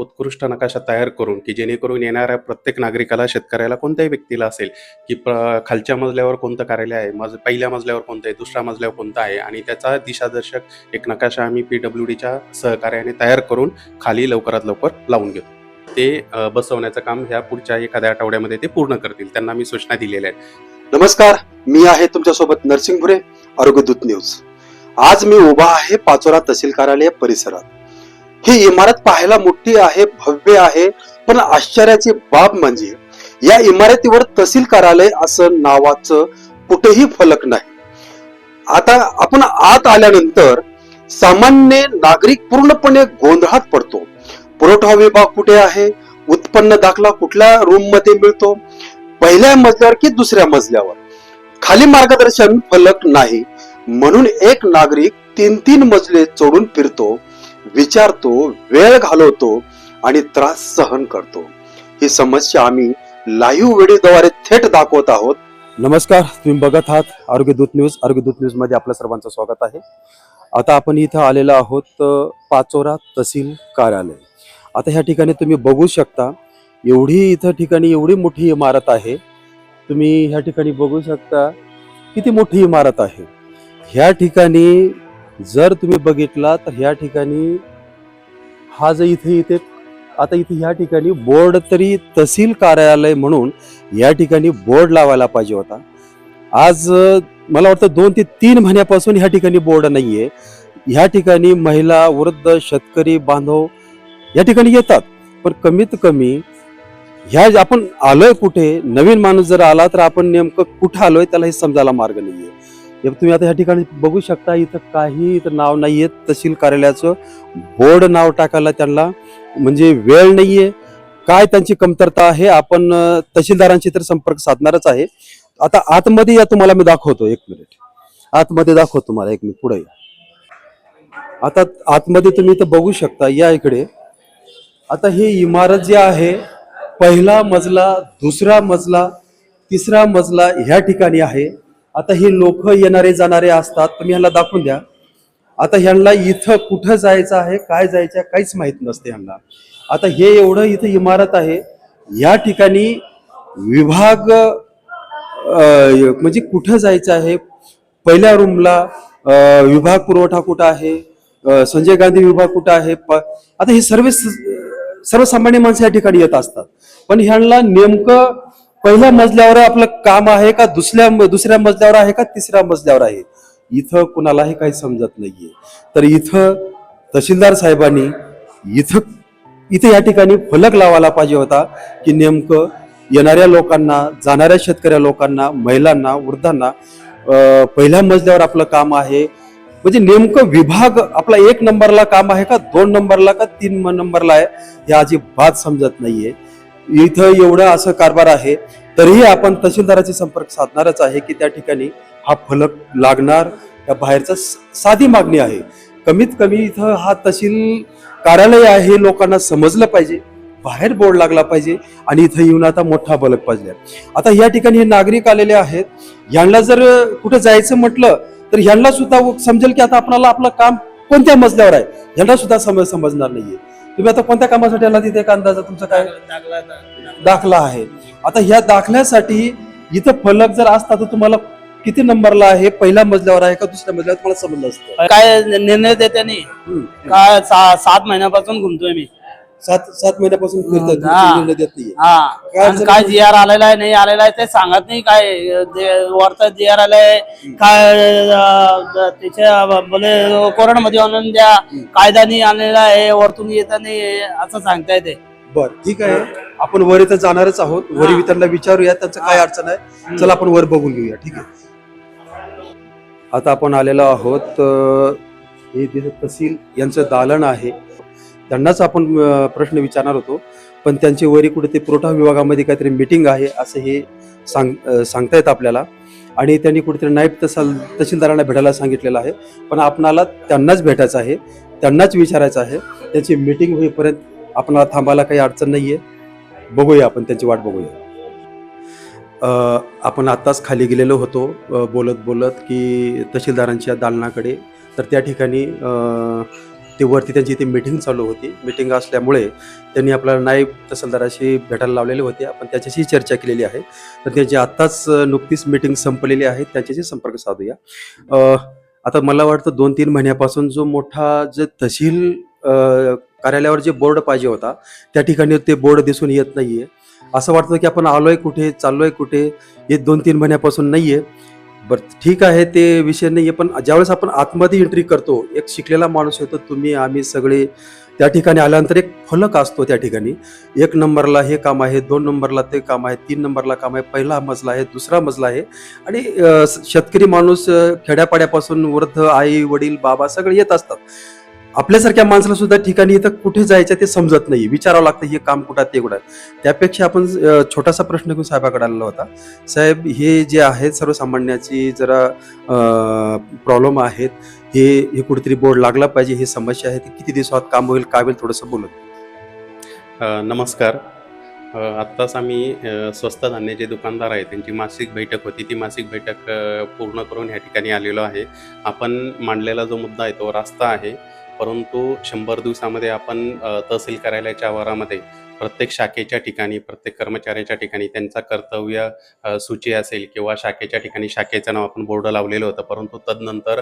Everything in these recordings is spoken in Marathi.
उत्कृष्ट नकाशा तयार करून की जेणेकरून येणाऱ्या प्रत्येक नागरिकाला शेतकऱ्याला कोणत्याही व्यक्तीला असेल की खालच्या मजल्यावर कोणतं कार्यालय आहे मज पहिल्या मजल्यावर कोणतं आहे दुसऱ्या मजल्यावर कोणतं आहे आणि त्याचा दिशादर्शक एक नकाशा आम्ही पी डब्ल्यू डीच्या सहकार्याने तयार करून खाली लवकरात लवकर लावून घेतो. ते बसवण्याचं काम ह्या पुढच्या एखाद्या आठवड्यामध्ये ते पूर्ण करतील. त्यांना मी सूचना दिलेल्या आहेत. नमस्कार मी आहे तुमच्यासोबत नरसिंग भुरे आरोग्यदूत न्यूज. आज मी उभा आहे पाचोरा तहसील कार्यालय परिसरात. ही इमारत पाहायला मोठी आहे भव्य आहे पण आश्चर्याची बाब म्हणजे या इमारतीवर तहसील कार्यालय असं नावाचं कुठेही फलक नाही. आता आपण आत आल्यानंतर सामान्य नागरिक पूर्णपणे गोंधळात पडतो. पुरवठा विभाग कुठे आहे? उत्पन्न दाखला कुठल्या रूममध्ये मिळतो? पहिल्या मजल्यावर की दुसऱ्या मजल्यावर? खाली मार्गदर्शन फलक नाही. म्हणून एक नागरिक तीन तीन मजले चढून फिरतो. विचारतो वेळ घालवतो आणि त्रास सहन करतो. ही समस्या आम्ही लाईव्ह व्हिडिओद्वारे थेट दाखवत आहोत. नमस्कार तुम्ही बघत आहात आरोग्यदूत न्यूज. आरोग्यदूत न्यूजमध्ये आपल्या सर्वांचं स्वागत आहे. आता आपण इथं आलेलो आहोत पाचोरा तहसील कार्यालय. आता ह्या ठिकाणी तुम्ही बघू शकता एवढी इथं ठिकाणी एवढी मोठी इमारत आहे. तुम्ही ह्या ठिकाणी बघू शकता किती मोठी इमारत आहे. ह्या ठिकाणी जर तुम्ही बघितला तर ह्या ठिकाणी हा जर इथे इथे आता इथे ह्या ठिकाणी बोर्ड तरी तहसील कार्यालय म्हणून या ठिकाणी बोर्ड लावायला पाहिजे होता. आज मला वाटतं दोन ते तीन महिन्यापासून ह्या ठिकाणी बोर्ड नाही आहे ह्या ठिकाणी महिला वृद्ध शेतकरी बांधव या ठिकाणी येतात. पण कमीत कमी ह्या जे आपण आलोय कुठे नवीन माणूस जर आला तर आपण नेमकं कुठं आलोय त्याला हे समजायला मार्ग नाही आहे तुम्ही आता ह्या ठिकाणी बघू शकता इथं काही इथं नाव नाही आहे तहसील कार्यालयाचं बोर्ड नाव टाकायला त्यांना म्हणजे वेळ नाही आहे काय त्यांची कमतरता आहे आपण तहसीलदारांशी तर संपर्क साधणारच आहे. आता आतमध्ये या तुम्हाला मी दाखवतो एक मिनिट. आतमध्ये दाखवतो तुम्हाला एक मिनिट पुढे या. आता आतमध्ये तुम्ही इथं बघू शकता या इकडे. आता ही इमारत जी आहे पहिला मजला दुसरा मजला तिसरा मजला ह्या ठिकाणी आहे. आता हे लोक येणारे जाणारे असतात तुम्ही ह्यांना दाखवून द्या. आता ह्यांना इथं कुठं जायचं आहे काय जायचं आहे काहीच माहीत नसते ह्यांना. आता हे एवढं इथं इमारत आहे या ठिकाणी विभाग म्हणजे कुठं जायचं आहे? पहिल्या रूमला विभाग पुरवठा कुठं आहे? संजय गांधी विभाग कुठं आहे? प- आता हे सर्व सर्वसामान्य माणसं या ठिकाणी येत असतात. पण ह्यांना नेमकं पहिल्या मजल्यावर आपलं काम आहे का? दुसऱ्या दुसऱ्या मजल्यावर आहे का? तिसऱ्या मजल्यावर आहे. इथं कुणालाही काही समजत नाहीये. तर इथं तहसीलदार साहेबांनी इथं इथं या ठिकाणी फलक लावायला पाहिजे होता की नेमकं येणाऱ्या लोकांना जाणाऱ्या शेतकऱ्या लोकांना महिलांना वृद्धांना पहिल्या मजल्यावर आपलं काम आहे. म्हणजे नेमकं विभाग आपला एक नंबरला काम आहे का? दोन नंबरला का? तीन नंबरला आहे? हे अजिबात समजत नाहीये. इथं एवढं असं कारभार आहे तरीही आपण तहसीलदाराशी संपर्क साधणारच आहे की त्या ठिकाणी हा फलक लागणार या बाहेरचा साधी मागणी आहे. कमीत कमी इथं हा तहसील कार्यालय आहे हे लोकांना समजलं पाहिजे बाहेर बोर्ड लागला पाहिजे आणि इथं येऊन आता मोठा फलक पाहिजे आता या ठिकाणी हे नागरिक आलेले आहेत यांना जर कुठं जायचं म्हटलं तर ह्यांना सुद्धा समजेल की आता आपल्याला आपलं काम कोणत्या मजल्यावर आहे? ह्यांना सुद्धा समज समजणार नाहीये. तुम्ही आता कोणत्या कामासाठी आला तिथे एक अंदाजा तुमचा काय? दाखला आहे. आता ह्या दाखल्यासाठी इथं फलक जर असता तर तुम्हाला किती नंबरला आहे? पहिल्या मजल्यावर आहे का दुसऱ्या मजल्यावर? तुम्हाला समजलं असतं. काय निर्णय देते नाही. काय सात महिन्यापासून घुमतोय मी. सात सात महिन्यापासून फिरताय, तुमचे हा. निर्णय देत नाहीये. हा. काय आणि काय जी आर आलेला आहे नाही आलेला आहे ते सांगत नाही काय. वरता जी आर आलाय काय अं, त्याच्या बोले कोरोनामध्ये आणून द्या कायदा नाही आलेला आहे वरतून येत नाही असं सांगताय ते. बर ठीक आहे. आपण वर इथं जाणारच आहोत. वर हा. त्यांना विचारूया त्यांचं काय अडचण आहे? चला आपण वर बघून घेऊया ठीक आहे. आता आपण आलेलो आहोत अं, हे तिथे तहसील यांचं दालन आहे. त्यांनाच आपण प्रश्न विचारणार होतो. पण त्यांची वरी कुठे ते पुरवठा विभागामध्ये काहीतरी मीटिंग आहे असं हे सांग सांगता येतं आपल्याला. आणि त्यांनी कुठेतरी नाईब तसाल तहसीलदारांना भेटायला सांगितलेलं आहे. पण आपणाला त्यांनाच भेटायचं आहे त्यांनाच विचारायचं आहे. त्यांची मीटिंग होईपर्यंत आपणाला थांबायला काही अडचण नाही आहे बघूया आपण त्यांची वाट बघूया. आपण आत्ताच खाली गेलेलो होतो बोलत बोलत की तहसीलदारांच्या दालनाकडे. तर त्या ठिकाणी ते वरती त्यांची इथे मिटिंग चालू होती. मिटिंग असल्यामुळे त्यांनी आपल्याला नाईब तहसीलदाराशी भेटायला लावलेले होते. आपण त्याच्याशी चर्चा केलेली आहे. तर त्यांची आत्ताच नुकतीच मिटिंग संपलेली आहे. त्याच्याशी संपर्क साधूया. अ, आता मला वाटतं दोन तीन महिन्यापासून जो मोठा जे तहसील अ, कार्यालयावर जे बोर्ड पाहिजे होता त्या ठिकाणी ते बोर्ड दिसून येत नाहीये. असं वाटतं की आपण आलोय कुठे चाललोय कुठे हे दोन तीन महिन्यापासून नाहीये. बरं ठीक आहे ते विषय नाहीये पण ज्यावेळेस आपण आतमध्ये एंट्री करतो एक शिकलेला माणूस येतो तुम्ही आम्ही सगळे त्या ठिकाणी आल्यानंतर एक फलक असतो त्या ठिकाणी. एक नंबरला हे काम आहे दोन नंबरला ते काम आहे तीन नंबरला काम आहे पहिला मजला आहे दुसरा मजला आहे. आणि शेतकरी माणूस खेड्यापाड्यापासून वृद्ध आई वडील बाबा सगळे येत असतात. आपल्यासारख्या माणसाला सुद्धा ठिकाणी इथं कुठे जायचं ते समजत नाही. विचारावं लागतं हे काम कुठं ते कुठं त्यापेक्षा आपण छोटासा प्रश्न घेऊन साहेबाकडे आलेला होता. साहेब हे जे आहेत सर्वसामान्याची जरा प्रॉब्लेम आहेत. हे हे कुठेतरी बोर्ड लागला पाहिजे हे समस्या आहे. ते किती दिवसात काम होईल काय होईल थोडंसं बोलत नमस्कार. आत्ताच आम्ही स्वस्त धान्याचे दुकानदार आहे त्यांची मासिक बैठक होती. ती मासिक बैठक पूर्ण करून ह्या ठिकाणी आलेलो आहे. आपण मांडलेला जो मुद्दा आहे तो रास्ता आहे. परंतु शंभर दिवसामध्ये आपण तहसील कार्यालयाच्या आवारामध्ये प्रत्येक शाखेच्या ठिकाणी प्रत्येक कर्मचाऱ्याच्या ठिकाणी त्यांचा कर्तव्य सूची असेल किंवा शाखेच्या ठिकाणी शाखेचं नाव आपण बोर्ड लावलेलं होतं. परंतु तदनंतर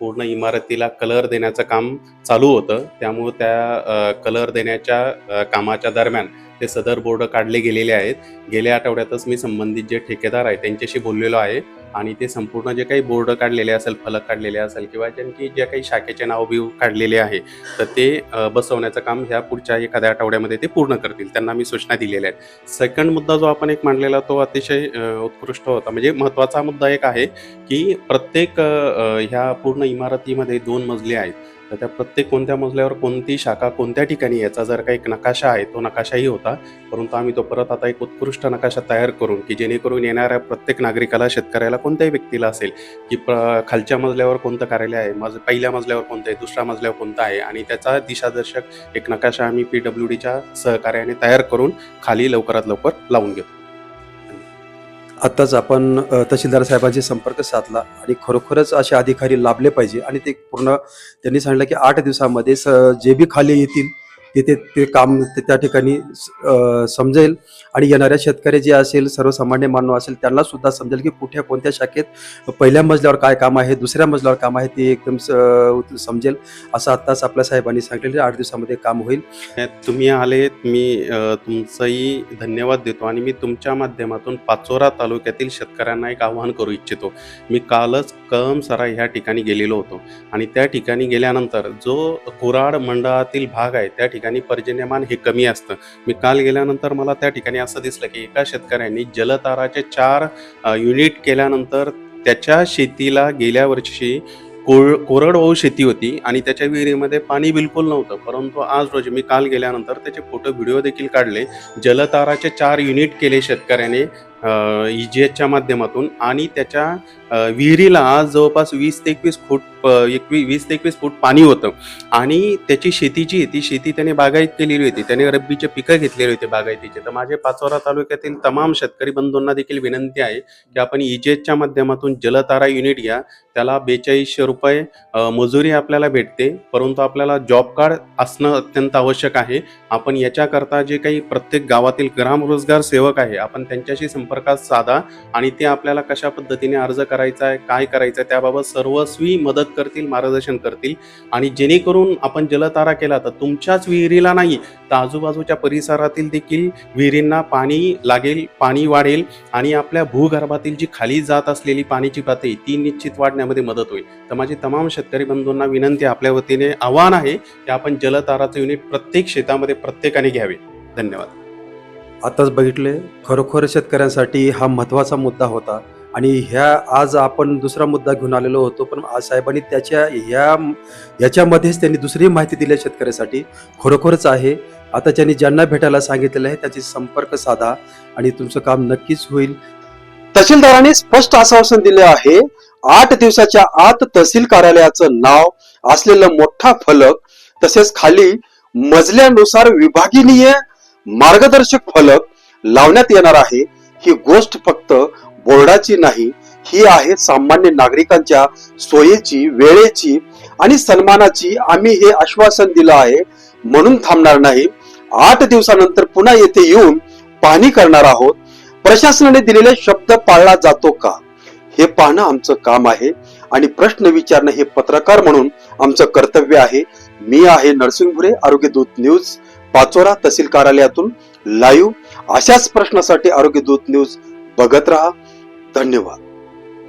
पूर्ण इमारतीला कलर देण्याचं काम चालू होतं. त्यामुळं त्या कलर देण्याच्या कामाच्या दरम्यान ते सदर बोर्ड काढले गेलेले आहेत. गेल्या आठवड्यातच मी संबंधित जे ठेकेदार आहे त्यांच्याशी बोललेलो आहे. आणि ते संपूर्ण जे काही बोर्ड काढलेले असेल फलक काढलेले असेल किंवा ज्यांची ज्या काही शाखेचे नाव बिव काढलेले आहे तर ते बसवण्याचं काम ह्या पुढच्या एखाद्या आठवड्यामध्ये ते पूर्ण करतील. त्यांना मी सूचना दिलेल्या आहेत. सेकंड मुद्दा जो आपण एक मांडलेला तो अतिशय उत्कृष्ट होता. म्हणजे महत्त्वाचा मुद्दा एक आहे की प्रत्येक ह्या पूर्ण इमारतीमध्ये दोन मजले आहेत. तर त्या प्रत्येक कोणत्या मजल्यावर कोणती शाखा कोणत्या ठिकाणी याचा जर काही एक नकाशा आहे तो नकाशाही होता. परंतु आम्ही तो परत आता एक उत्कृष्ट नकाशा तयार करून की जेणेकरून येणाऱ्या प्रत्येक नागरिकाला शेतकऱ्याला कोणत्याही व्यक्तीला असेल की प्र खालच्या मजल्यावर कोणतं कार्यालय आहे मज पहिल्या मजल्यावर कोणतं आहे दुसऱ्या मजल्यावर कोणतं आहे आणि त्याचा दिशादर्शक एक नकाशा आम्ही पी डब्ल्यू डीच्या सहकार्याने तयार करून खाली लवकरात लवकर लावून घेतो. आत्ताच आपण तहसीलदार साहेबांशी संपर्क साधला आणि खरोखरच असे अधिकारी लाभले पाहिजे आणि ते पूर्ण त्यांनी सांगितलं की आठ दिवसामध्ये स जे बी खाली येतील तिथे ते काम त्या ठिकाणी समजेल. आणि येणाऱ्या शेतकरी जे असेल सर्वसामान्य मानव असेल त्यांना सुद्धा समजेल की कुठे कोणत्या शाखेत पहिल्या मजल्यावर काय काम आहे दुसऱ्या मजल्यावर काम आहे ते एकदम स- समजेल. असं आत्ताच आपल्या साहेबांनी सांगितले आठ दिवसामध्ये काम होईल. तुम्ही आले मी तुमचंही धन्यवाद देतो आणि मी तुमच्या माध्यमातून पाचोरा तालुक्यातील शेतकऱ्यांना एक आवाहन करू इच्छितो. मी कालच कम सरा ह्या ठिकाणी गेलेलो होतो. आणि त्या ठिकाणी गेल्यानंतर जो कुराड मंडळातील भाग आहे त्या ठिकाणी ठिकाणी पर्जन्यमान हे कमी असतं. मी काल गेल्यानंतर मला त्या ठिकाणी असं दिसलं की एका शेतकऱ्यांनी जलताराचे चार युनिट केल्यानंतर त्याच्या शेतीला गेल्या वर्षी कोर कोरडवाहू शेती होती आणि त्याच्या विहिरीमध्ये पाणी बिलकुल नव्हतं. परंतु आज रोजी मी काल गेल्यानंतर त्याचे फोटो व्हिडिओ देखील काढले. जलताराचे चार युनिट केले शेतकऱ्याने ई माध्यमातून आणि त्याच्या विहिरीला जवळपास वीस ते एकवीस फूट एकवी वीस ते एकवीस फूट पाणी होतं. आणि त्याची शेती जी आहे ती शेती त्याने बागायत केलेली होती. त्याने रब्बीचे पिकं घेतलेली होती बागायतीचे. तर माझे पाचोरा तालुक्यातील तमाम शेतकरी बंधूंना देखील विनंती आहे की आपण ई माध्यमातून जलतारा युनिट घ्या. त्याला बेचाळीसशे रुपये मजुरी आपल्याला भेटते. परंतु आपल्याला जॉब कार्ड असणं अत्यंत आवश्यक आहे. आपण याच्याकरता जे काही प्रत्येक गावातील ग्रामरोजगार सेवक आहे आपण त्यांच्याशी संपर्कात साधा आणि ते आपल्याला कशा पद्धतीने अर्ज करायचा आहे काय करायचं आहे त्याबाबत सर्वस्वी मदत करतील मार्गदर्शन करतील. आणि जेणेकरून आपण जलतारा केला तर तुमच्याच विहिरीला नाही तर आजूबाजूच्या परिसरातील देखील विहिरींना पाणी लागेल पाणी वाढेल आणि आपल्या भूगर्भातील जी खाली जात असलेली पाण्याची पातळी ती निश्चित वाढण्यामध्ये मदत होईल. तर माझी तमाम शेतकरी बंधूंना विनंती आपल्या वतीने आव्हान आहे की आपण जलताराचं युनिट प्रत्येक शेतामध्ये प्रत्येकाने घ्यावे. धन्यवाद. आताच बघितले खरोखर शेतकऱ्यांसाठी हा महत्त्वाचा मुद्दा होता. आणि ह्या आज आपण दुसरा मुद्दा घेऊन आलेलो होतो पण आज साहेबांनी त्याच्या ह्या ह्याच्यामध्येच त्यांनी दुसरी माहिती दिली शेतकऱ्यासाठी. खरोखरच आहे. आता त्यांनी ज्यांना भेटायला सांगितलेलं आहे त्याची संपर्क साधा आणि तुमचं काम नक्कीच होईल. तहसीलदारांनी स्पष्ट आश्वासन दिले आहे आठ दिवसाच्या आत तहसील कार्यालयाचं नाव असलेलं मोठा फलक तसेच खाली मजल्यानुसार विभागीय मार्गदर्शक फलक लावण्यात येणार आहे. ही गोष्ट फक्त बोर्डाची नाही ही आहे सामान्य नागरिकांच्या सोयीची वेळेची आणि सन्मानाची. आम्ही हे आश्वासन दिलं आहे. म्हणून थांबणार नाही. आठ दिवसानंतर पुन्हा येथे येऊन पाहणी करणार आहोत. प्रशासनाने दिलेले शब्द पाळला जातो का? हे पाहणं आमचं काम आहे. आणि प्रश्न विचारणं हे पत्रकार म्हणून आमचं कर्तव्य आहे. मी आहे नरसिंहपुरे आरोग्य दूत न्यूज पाचोरा तहसील कार्यालयातून लाईव्ह. अशाच प्रश्नासाठी आरोग्य दूत न्यूज बघत राहा. धन्यवाद.